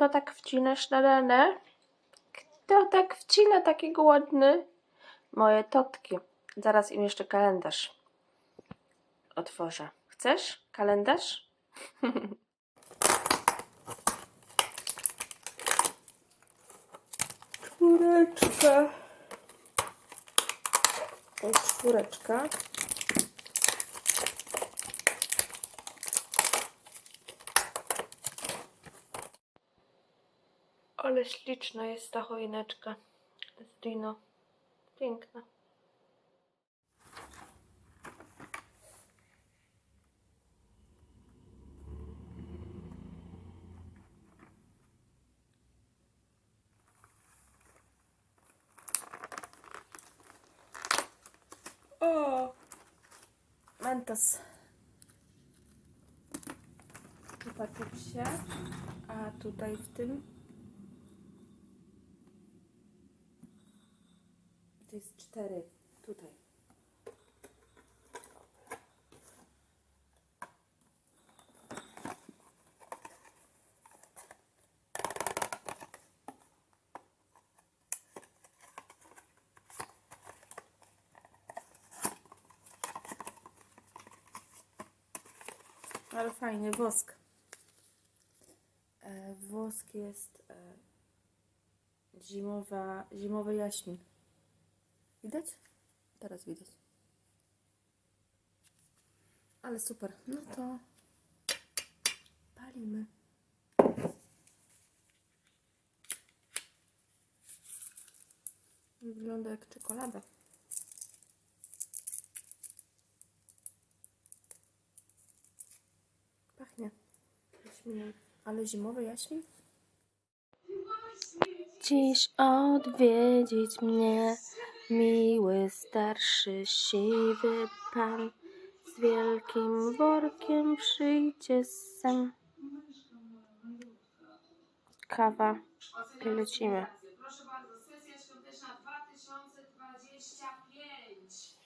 to tak wcina śniadane? Kto tak wcina taki głodny? Moje totki. Zaraz im jeszcze kalendarz otworzę. Chcesz kalendarz? Czwóreczka. Czwóreczka. Ale śliczna jest ta choineczka z Dino. Piękna. O! Mentos. Patrzcie, a tutaj w tym to jest cztery. Tutaj. Ale fajny wosk. E, wosk jest e, zimowa, zimowy jaśmin. Widać? Teraz widać. Ale super. No to palimy. Wygląda jak czekolada. Pachnie. Jaśminem. Ale zimowy jaśmin? Dziś odwiedzić mnie miły starszy siwy pan z wielkim workiem przyjdzie sem. Kawa i lecimy. Proszę bardzo, sesja świąteczna 2025.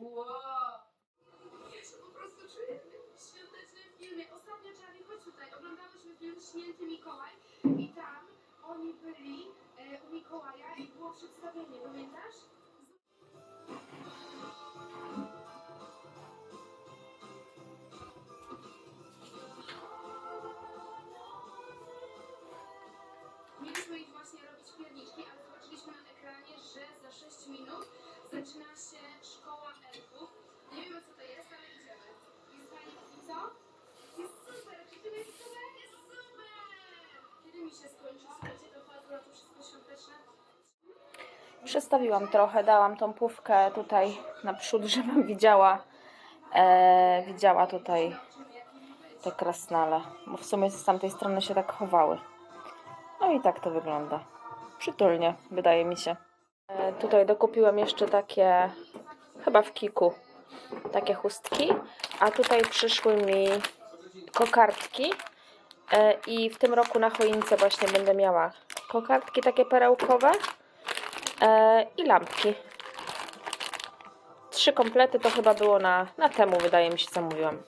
Wow! Po prostu. Ostatnio, Charlie, chodź tutaj. Oglądałyśmy film Święty Mikołaj i tam oni byli u Mikołaja i było przedstawienie, pamiętasz? Mieliśmy ich właśnie robić pierniczki, ale zobaczyliśmy na ekranie, że za 6 minut zaczyna się szkoła elfów. Nie wiemy co to jest, ale idziemy. Jest fajnie i co? Jest super! Czy to jest super? Jest super! Kiedy mi się skończy? Słuchajcie, to akurat to wszystko świąteczne. Przestawiłam trochę, dałam tą pówkę tutaj naprzód, żebym widziała, e, widziała tutaj te krasnale, bo w sumie z tamtej strony się tak chowały. No i tak to wygląda. Przytulnie, wydaje mi się. E, tutaj dokupiłam jeszcze takie, chyba w kiku, takie chustki, a tutaj przyszły mi kokardki e, i w tym roku na choince właśnie będę miała kokardki takie perełkowe i lampki. Trzy komplety to chyba było na, na temu, wydaje mi się, zamówiłam.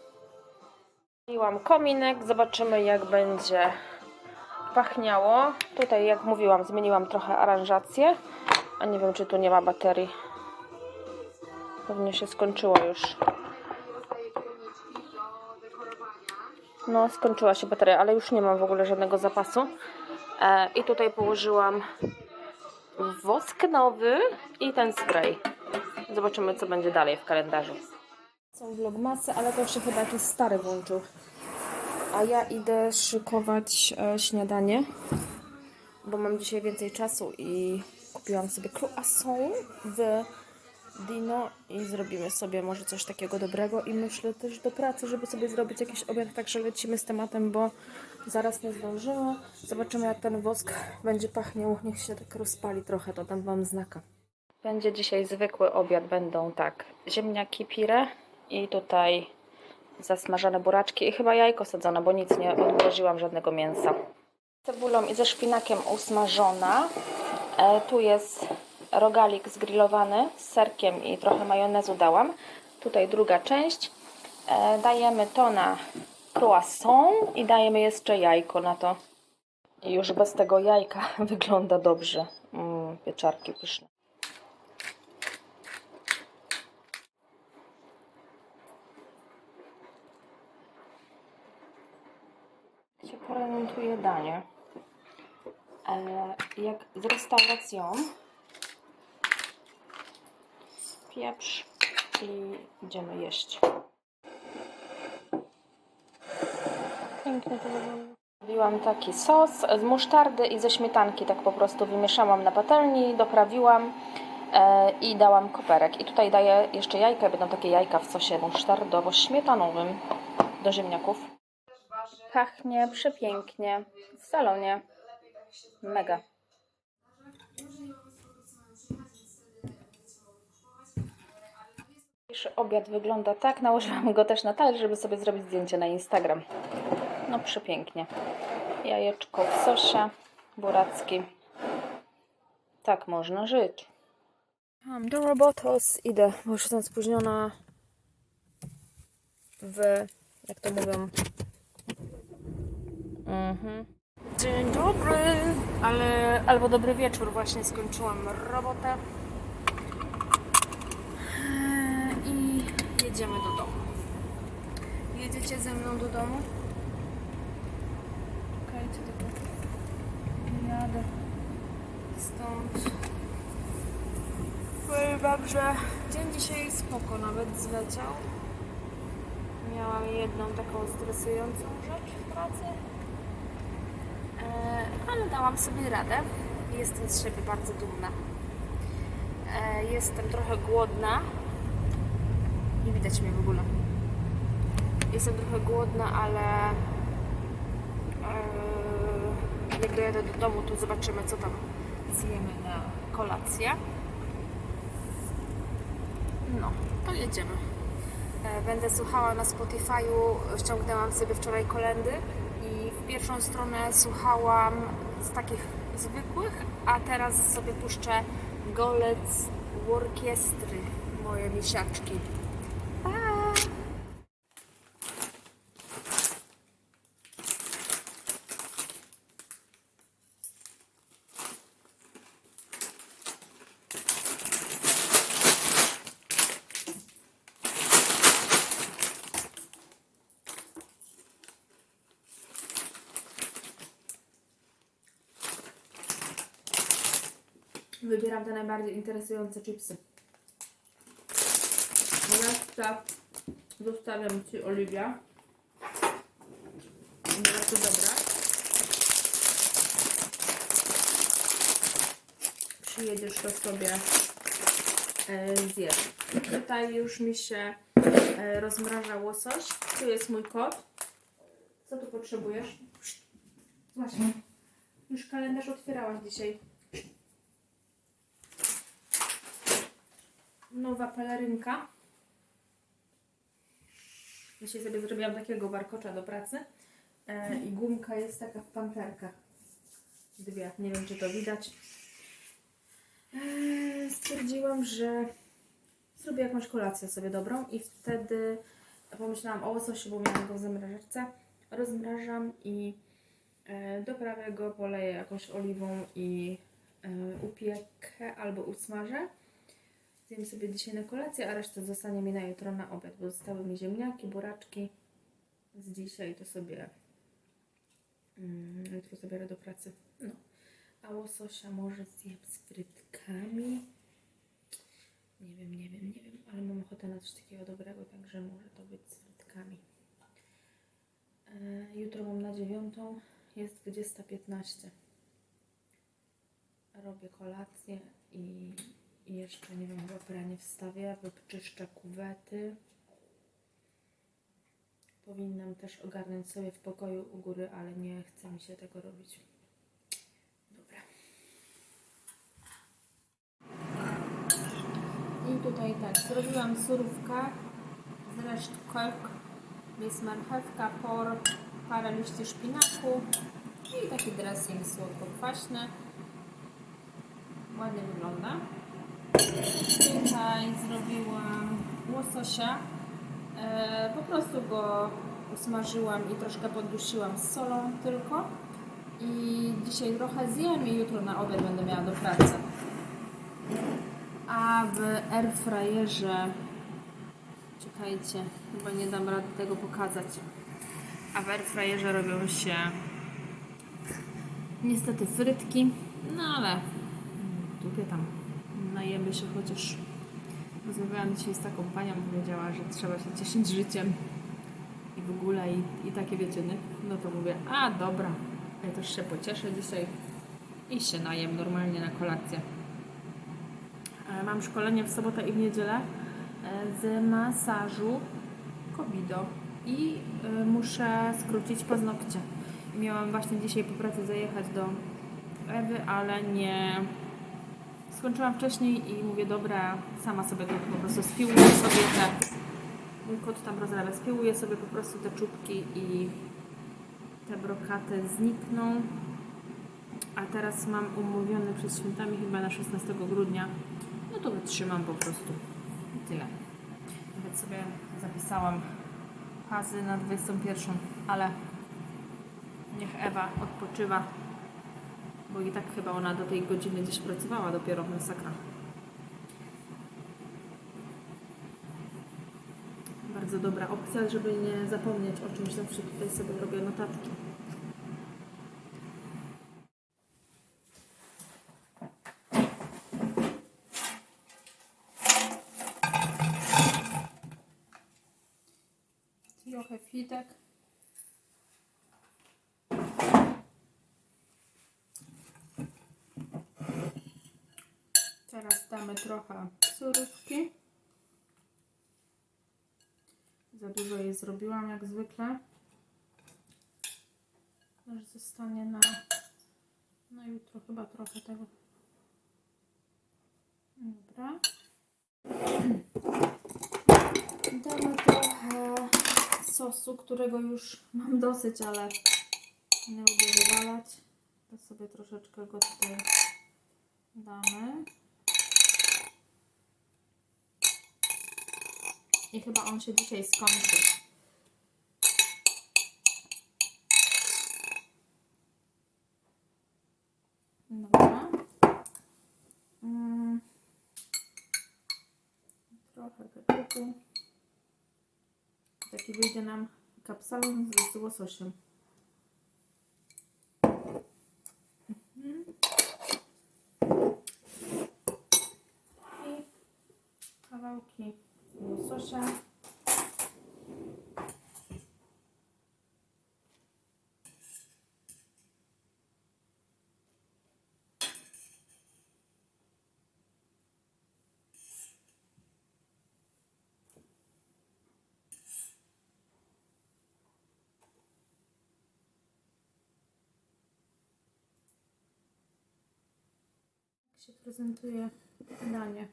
Zmieniłam kominek, zobaczymy jak będzie pachniało. Tutaj, jak mówiłam, zmieniłam trochę aranżację, a nie wiem, czy tu nie ma baterii. Pewnie się skończyło już. No, skończyła się bateria, ale już nie mam w ogóle żadnego zapasu. E, I tutaj położyłam wosk nowy i ten spray. Zobaczymy, co będzie dalej w kalendarzu. Są vlogmasy, ale to się chyba jakiś stary włączył. A ja idę szykować e, śniadanie, bo mam dzisiaj więcej czasu i kupiłam sobie croissant w Dino i zrobimy sobie może coś takiego dobrego i myślę też do pracy, żeby sobie zrobić jakiś obiad, także lecimy z tematem, bo zaraz nie zdążymy. Zobaczymy jak ten wosk będzie pachniał, niech się tak rozpali trochę, to dam Wam znaka. Będzie dzisiaj zwykły obiad, będą tak ziemniaki pire i tutaj zasmażone buraczki i chyba jajko sadzone, bo nic nie odmroziłam żadnego mięsa. Cebulą i ze szpinakiem usmażona. E, tu jest rogalik zgrillowany z serkiem i trochę majonezu dałam. Tutaj druga część. E, dajemy to na croissant i dajemy jeszcze jajko na to. I już bez tego jajka wygląda dobrze. Mm, pieczarki pyszne. się prezentuję danie. E, jak z restauracją. Pieprz i idziemy jeść. Pięknie to wygląda. Zrobiłam taki sos z musztardy i ze śmietanki, tak po prostu wymieszałam na patelni, doprawiłam e, i dałam koperek. I tutaj daję jeszcze jajka, będą takie jajka w sosie musztardowo-śmietanowym do ziemniaków. Pachnie przepięknie w salonie. Mega. Dzisiejszy obiad wygląda tak, nałożyłam go też na talerz, żeby sobie zrobić zdjęcie na Instagram. No przepięknie. Jajeczko w sosie, buracki. Tak można żyć. Do robotos, idę, bo już jestem spóźniona w, jak to mówią, Mhm. Dzień dobry, ale albo dobry wieczór. Właśnie skończyłam robotę Eee, i jedziemy do domu. Jedziecie ze mną do domu? Czekajcie tylko. Jadę stąd. Powiem że dzień dzisiaj spoko nawet zleciał. Miałam jedną taką stresującą rzecz w pracy. E, ale dałam sobie radę. Jestem z siebie bardzo dumna. E, Jestem trochę głodna. Nie widać mnie w ogóle. Jestem trochę głodna, ale e, jak dojadę do domu, to zobaczymy, co tam zjemy na kolację. No, to jedziemy. E, Będę słuchała na Spotify'u, ściągnęłam sobie wczoraj kolendy i w pierwszą stronę słuchałam z takich zwykłych, a teraz sobie puszczę golec orkiestry, moje misiaczki. Wybieram te najbardziej interesujące chipsy. Resztę zostawiam Ci, Oliwia. Teraz to. Przyjedziesz to sobie e, zjesz. Tutaj już mi się e, rozmraża łosoś. Tu jest mój kot. Co tu potrzebujesz? Właśnie. Już kalendarz otwierałaś dzisiaj. Nowa pelerynka. Dzisiaj sobie zrobiłam takiego warkocza do pracy. E, I gumka jest taka w panterkach. Dwie. Nie wiem, czy to widać. E, stwierdziłam, że zrobię jakąś kolację sobie dobrą i wtedy pomyślałam o łososie, bo miałam go w zamrażarce. Rozmrażam i e, doprawię go, poleję jakąś oliwą i e, upiekę albo usmażę. Zjem sobie dzisiaj na kolację, a resztę zostanie mi na jutro na obiad, bo zostały mi ziemniaki, buraczki z dzisiaj, to sobie mm, jutro zabiorę do pracy. No. A łososia może zjem z frytkami. Nie wiem, nie wiem, nie wiem, ale mam ochotę na coś takiego dobrego, także może to być z frytkami. E, jutro mam na dziewiątą, jest 20.15. Robię kolację i jeszcze, nie wiem, chyba pranie wstawię, wyczyszczę kuwety. Powinnam też ogarnąć sobie w pokoju u góry, ale nie chce mi się tego robić. Dobra. I tutaj tak, zrobiłam surówkę z resztkek. Jest marchewka, por, parę liści szpinaku i taki dressing słodko-kwaśny. Ładnie wygląda. Tutaj zrobiłam łososia. E, po prostu go usmażyłam i troszkę poddusiłam z solą tylko. I dzisiaj trochę zjem i jutro na obiad będę miała do pracy. A w airfryerze czekajcie, chyba nie dam rady tego pokazać. A w airfryerze robią się niestety frytki, no ale dupie tam najemy się chociaż. Rozmawiałam dzisiaj z taką panią, powiedziała, że trzeba się cieszyć życiem i w ogóle i, i takie wiecie, nie? No to mówię, a dobra, ja też się pocieszę dzisiaj i się najem normalnie na kolację. E, Mam szkolenie w sobotę i w niedzielę e, z masażu Kobido i e, muszę skrócić paznokcie. Miałam właśnie dzisiaj po pracy zajechać do Ewy, ale nie skończyłam wcześniej i mówię, dobra, sama sobie to po prostu spiłuję sobie te, mój kot tam rozrabia, spiłuję sobie po prostu te czubki i te brokaty znikną. A teraz mam umówiony przed świętami chyba na 16 grudnia. No to wytrzymam po prostu. I tyle. Nawet sobie zapisałam pazy na 21, ale niech Ewa odpoczywa, bo i tak chyba ona do tej godziny gdzieś pracowała dopiero masakra. Bardzo dobra opcja, żeby nie zapomnieć o czymś, zawsze tutaj sobie robię notatki. Trochę fitek. Teraz damy trochę surówki. Za dużo jej zrobiłam jak zwykle. Też zostanie na, na jutro chyba trochę tego. Dobra. Damy trochę sosu, którego już mam dosyć, ale nie lubię wywalać. To sobie troszeczkę go tutaj damy. I chyba on się dzisiaj skończy. Dobra. Mm. Trochę ketchupu. Taki wyjdzie nam kapsalon z, z łososiem. Mhm. I kawałki Tak się prezentuje danie.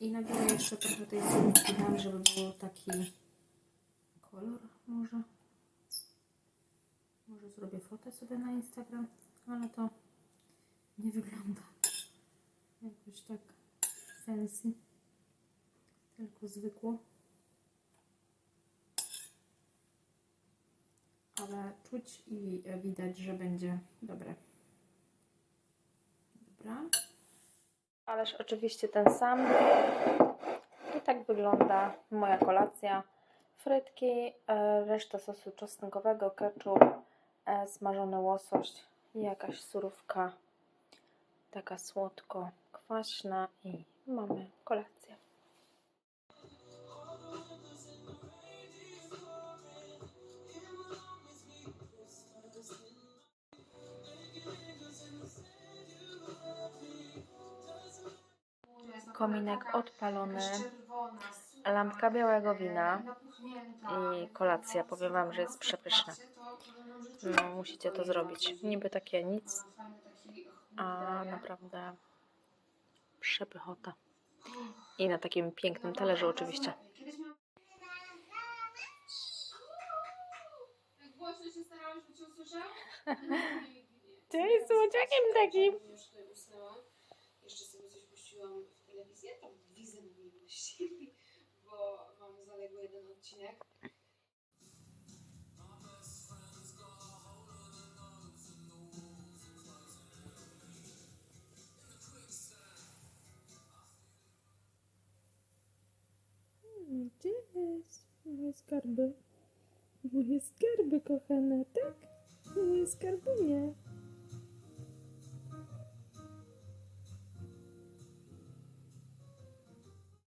I na jeszcze trochę tej słomki dam, żeby było taki kolor może. Może zrobię fotę sobie na Instagram, ale to nie wygląda jakoś tak fancy, tylko zwykło. Ale czuć i widać, że będzie dobre. Dobra. Ależ oczywiście ten sam. I tak wygląda moja kolacja. Frytki, e, reszta sosu czosnkowego, ketchup, e, smażony łosoś jakaś surówka taka słodko kwaśna i mamy kolację. Kominek odpalony, lampka białego wina i kolacja. Powiem Wam, że jest przepyszna. No, musicie to zrobić. Niby takie nic, a naprawdę przepychota. I na takim pięknym talerzu oczywiście. Głośno się cię usłyszał? Ty jest słodziakiem takim. Jeszcze sobie coś puściłam ja tam widzę na bo mam zaległy jeden odcinek. Mm, gdzie jest moje skarby? Moje skarby, kochane, tak? Moje skarby nie.